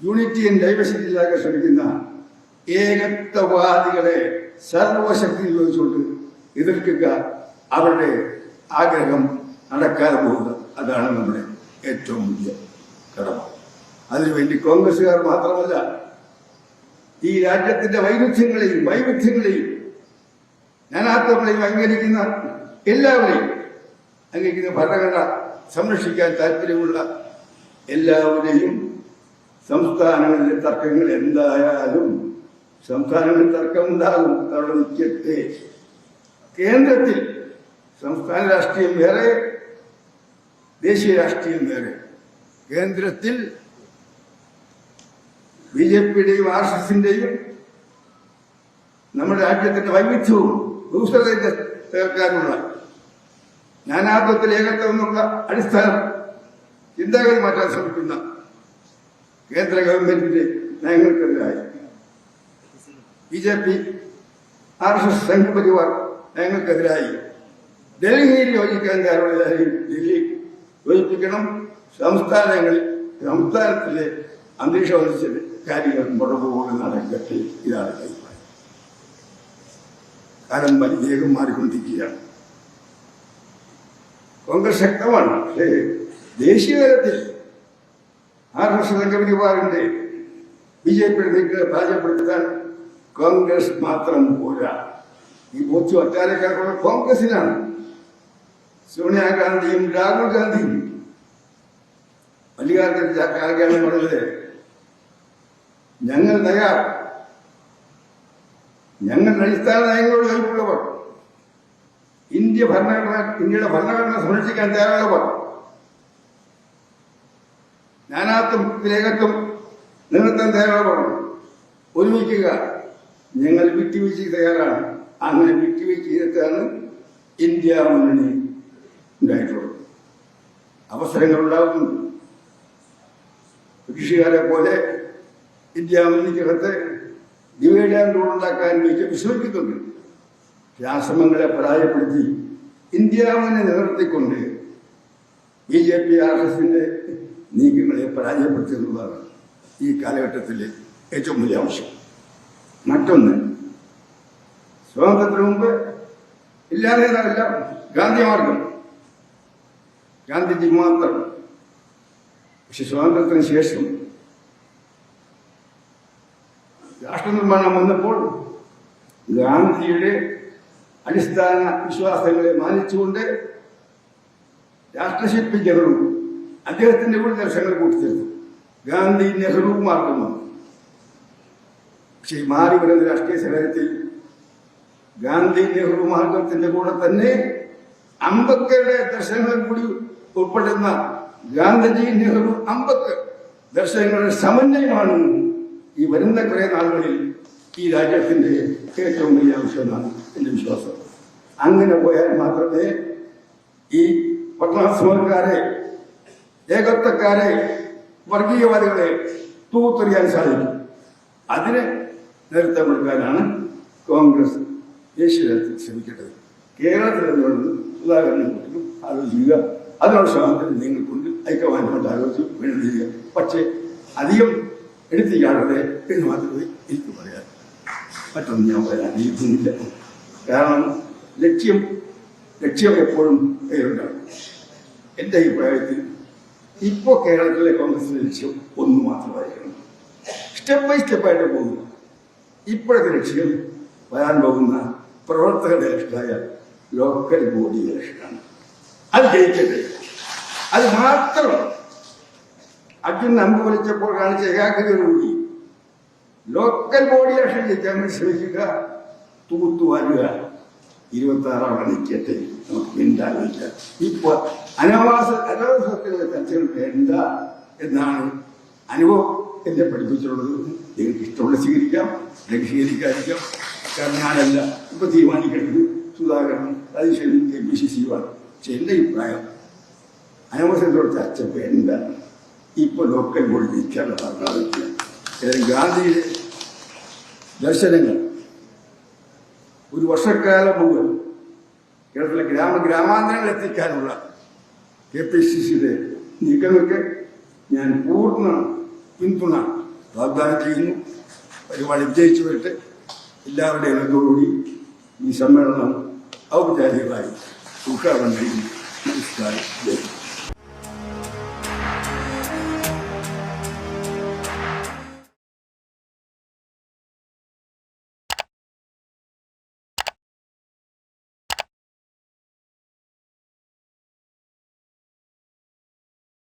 Unity and ഡൈവേഴ്സിറ്റിയിലാക്കാൻ ശ്രമിക്കുന്ന ഏകത്വവാദികളെ സർവശക്തി ഉപയോഗിച്ചുകൊണ്ട് എതിർക്കുക അവരുടെ ആഗ്രഹം നടക്കാതെ പോവുക അതാണ് നമ്മുടെ ഏറ്റവും വലിയ കടമ. അതിനുവേണ്ടി കോൺഗ്രസുകാർ മാത്രമല്ല ഈ രാജ്യത്തിന്റെ വൈരുദ്ധ്യങ്ങളെയും വൈവിധ്യങ്ങളെയും നാനാത്വങ്ങളെയും അംഗീകരിക്കുന്ന എല്ലാവരെയും അംഗീകരിക്കുന്ന ഭരണഘടന സംരക്ഷിക്കാൻ താല്പര്യമുള്ള എല്ലാവരെയും സംസ്ഥാനങ്ങളിലെ തർക്കങ്ങൾ എന്തായാലും സംസ്ഥാനങ്ങളിൽ തർക്കമുണ്ടാകും. അവിടെ നിൽക്കട്ടെ കേന്ദ്രത്തിൽ സംസ്ഥാന രാഷ്ട്രീയം വേറെ ദേശീയ രാഷ്ട്രീയം വേറെ. കേന്ദ്രത്തിൽ ബി ജെ പിയുടെയും ആർ എസ് എസിന്റെയും നമ്മുടെ രാജ്യത്തിന്റെ വൈവിധ്യവും ദൂഷണതയും തീർക്കാനുള്ള നാനാത്വത്തിൽ ഏകത്വം എന്നുള്ള അടിസ്ഥാന ചിന്തകൾ മാറ്റാൻ ശ്രമിക്കുന്ന കേന്ദ്ര ഗവൺമെന്റിന്റെ നയങ്ങൾക്കെതിരായി. B J P R S S Sangh Parivar നയങ്ങൾക്കെതിരായി. ഡൽഹിയിൽ യോജിക്കാൻ കാരണമായും ഡൽഹി യോജിപ്പിക്കണം. സംസ്ഥാനങ്ങളിൽ സംസ്ഥാനത്തിലെ അന്തരീക്ഷം അനുസരിച്ച് കാര്യങ്ങൾ മുടങ്ങുപോലെ നടക്കട്ടെ ഇതാണ് അഭിപ്രായം. കാലം വലിയേകം മാറിക്കൊണ്ടിരിക്കുകയാണ്. കോൺഗ്രസ് ശക്തമാണ് പക്ഷേ ദേശീയ തലത്തിൽ ആർ എസ് സംഘപരിവാറിന്റെ ബി ജെ പിയുടെ പരാജയപ്പെടുത്താൻ കോൺഗ്രസ് മാത്രം പോരാ. ഈ ബോധ്യം അറ്റാരക്കാർക്കുള്ള കോൺഗ്രസിനാണ്. സോണിയാഗാന്ധിയും രാഹുൽ ഗാന്ധിയും. മല്ലികാർജുന ഖാർഗെയാണ് പറഞ്ഞത്? ഞങ്ങൾ തയ്യാർ. ഞങ്ങളുടെ അടിസ്ഥാന നയങ്ങളോട് കഴിവുള്ളവർ ഇന്ത്യ ഭരണഘടന ഇന്ത്യയുടെ ഭരണഘടന സംരക്ഷിക്കാൻ തയ്യാറുള്ളവർ. നാനാത്വം നിലനിർത്താൻ തയ്യാറാണ് ഒരുമിക്കുക. ഞങ്ങൾ വിട്ടുവീഴ്ചയ്ക്ക് തയ്യാറാണ്. അങ്ങനെ വിട്ടുവീഴ്ച ചെയ്തിട്ടാണ് ഇന്ത്യ മുന്നണി ഉണ്ടായിട്ടുള്ളത് അവസരങ്ങൾ ഉണ്ടാകുന്നു ബ്രിട്ടീഷുകാരെ പോലെ ഇന്ത്യ മുന്നണിക്കകത്ത് ഡിവൈഡ് ആൻഡ് റൂൾ ഉണ്ടാക്കാൻ വെച്ച് വിശ്രമിക്കുന്നുണ്ട്. രാശ്രമങ്ങളെ പരാജയപ്പെടുത്തി ഇന്ത്യ മുന്നണി നിലനിർത്തിക്കൊണ്ട് ബി ജെ പി ആർ എസിന്റെ നീക്കങ്ങളെ പരാജയപ്പെടുത്തുന്നതാണ് ഈ കാലഘട്ടത്തിലെ ഏറ്റവും വലിയ ആവശ്യം. മറ്റൊന്ന് സ്വാതന്ത്ര്യത്തിന് മുമ്പ് ഇല്ലാതെ നേതാവില്ല ഗാന്ധി മാർഗം. ഗാന്ധിജി മാത്രം. പക്ഷെ സ്വാതന്ത്ര്യത്തിന് ശേഷം രാഷ്ട്രനിർമ്മാണം വന്നപ്പോൾ ഗാന്ധിയുടെ അടിസ്ഥാന വിശ്വാസങ്ങളെ മാനിച്ചുകൊണ്ട് രാഷ്ട്രശില്പി നെഹ്റു അദ്ദേഹത്തിന്റെ കൂടെ ദർശനങ്ങൾ കൂട്ടിച്ചേർത്തു. ഗാന്ധി നെഹ്റു മാർഗം വന്നു. പക്ഷെ മാറി വരുന്ന രാഷ്ട്രീയ സാഹചര്യത്തിൽ ഗാന്ധി നെഹ്റു മാർഗത്തിന്റെ കൂടെ തന്നെ അംബേദ്കറുടെ ദർശനങ്ങൾ കൂടി ഉൾപ്പെടുന്ന ഗാന്ധിജി നെഹ്റു അംബക്കർ ദർശനങ്ങളുടെ സമന്വയമാണ് ഈ വരുന്ന കുറെ നാളുകളിൽ ഈ രാജ്യത്തിന്റെ ഏറ്റവും വലിയ ആവശ്യമെന്നാണ് എന്റെ വിശ്വാസം. അങ്ങനെ പോയാൽ മാത്രമേ ഈ പട്ടണാശ്രമക്കാരെ ഏകത്വക്കാരെ വർഗീയവാദികളെ തൂത്തെറിയാൻ സാധിക്കും. അതിന് കൊടുക്കാനാണ് കോൺഗ്രസ് ദേശീയ തലത്തിൽ ശ്രമിക്കേണ്ടത്. കേരളത്തിൽ എന്തുകൊണ്ട് സുധാകരനെ കുറിച്ചും ആലോചിക്കുക അതിനുള്ള സ്വാതന്ത്ര്യം നിങ്ങൾക്കുണ്ട്. ഐക്യമാനമായിട്ട് ആലോചിച്ച് വേണ്ടിയിരിക്കുക പക്ഷേ അധികം എടുത്തു കാണരുത് എന്ന് മാത്രമേ എനിക്ക് പറയാൻ മറ്റൊന്നും ഞാൻ പറയാൻ ഇരിക്കുന്നില്ല കാരണം ലക്ഷ്യം ലക്ഷ്യം എപ്പോഴും കയ്യിലുണ്ടാകും എന്റെ അഭിപ്രായത്തിൽ ഇപ്പോൾ കേരളത്തിലെ കോൺഗ്രസിന്റെ ലക്ഷ്യം ഒന്ന് മാത്രമായിരിക്കണം. സ്റ്റെപ്പ് ബൈ സ്റ്റെപ്പായിട്ട് പോകുന്നു. ഇപ്പോഴത്തെ ലക്ഷ്യം വരാൻ പോകുന്ന പ്രവർത്തകരുടെ ലക്ഷ്യമായ ലോക്കൽ ബോഡി ഇലക്ഷനാണ് അത് ജയിക്കട്ടെ. അത് മാത്രം. അർജുൻ അമ്പ് വലിച്ചപ്പോൾ കാണിച്ച ഏകാഗ്രതയോടുകൂടി ലോക്കൽ ബോഡി ഇലക്ഷൻ ജയിക്കാൻ വേണ്ടി ശ്രമിക്കുക തൂത്തുവാരുക ഇരുപത്തി ആറാം നിൽക്കട്ടെ. നമുക്ക് മിണ്ടാലോചിക്കാം ഇപ്പൊ അനവാസ അനവസരത്തിലുള്ള ചർച്ചകൾ വേണ്ട എന്നാണ് അനുഭവം എന്നെ പഠിപ്പിച്ചിട്ടുള്ളത്. നിങ്ങൾക്ക് ഇഷ്ടമുള്ള സ്വീകരിക്കാം അല്ലെങ്കിൽ സ്വീകരിക്കാതിരിക്കാം. കാരണം ഞാനല്ല ഇപ്പൊ തീരുമാനിക്കേണ്ടത് സുധാകരൻ അതിശയം കെ പി സി സിയുമാണ് പക്ഷെ അഭിപ്രായം അനവസരത്തോട് ചർച്ച വേണ്ട. ഇപ്പൊ ലോക്കൽ ബോർഡ് ജയിക്കാനുള്ള ഭരണാധികാരം ഗാന്ധിയുടെ ദർശനങ്ങൾ ഒരു വർഷക്കാലം മുമ്പ് കേരളത്തിലെ ഗ്രാമ ഗ്രാമാന്തരങ്ങൾ എത്തിക്കാനുള്ള കെ പി സി സിയുടെ നീക്കങ്ങൾക്ക് ഞാൻ പൂർണ പിന്തുണ. വാഗ്ദാനം ചെയ്യുന്നു. പരിപാടി വിജയിച്ചു വരട്ടെ. എല്ലാവരുടെയും ഇടത്തോടുകൂടി ഈ സമ്മേളനം ഔപചാരികമായി ഉദ്ഘാടനം ചെയ്യുന്നു. നമസ്കാരം.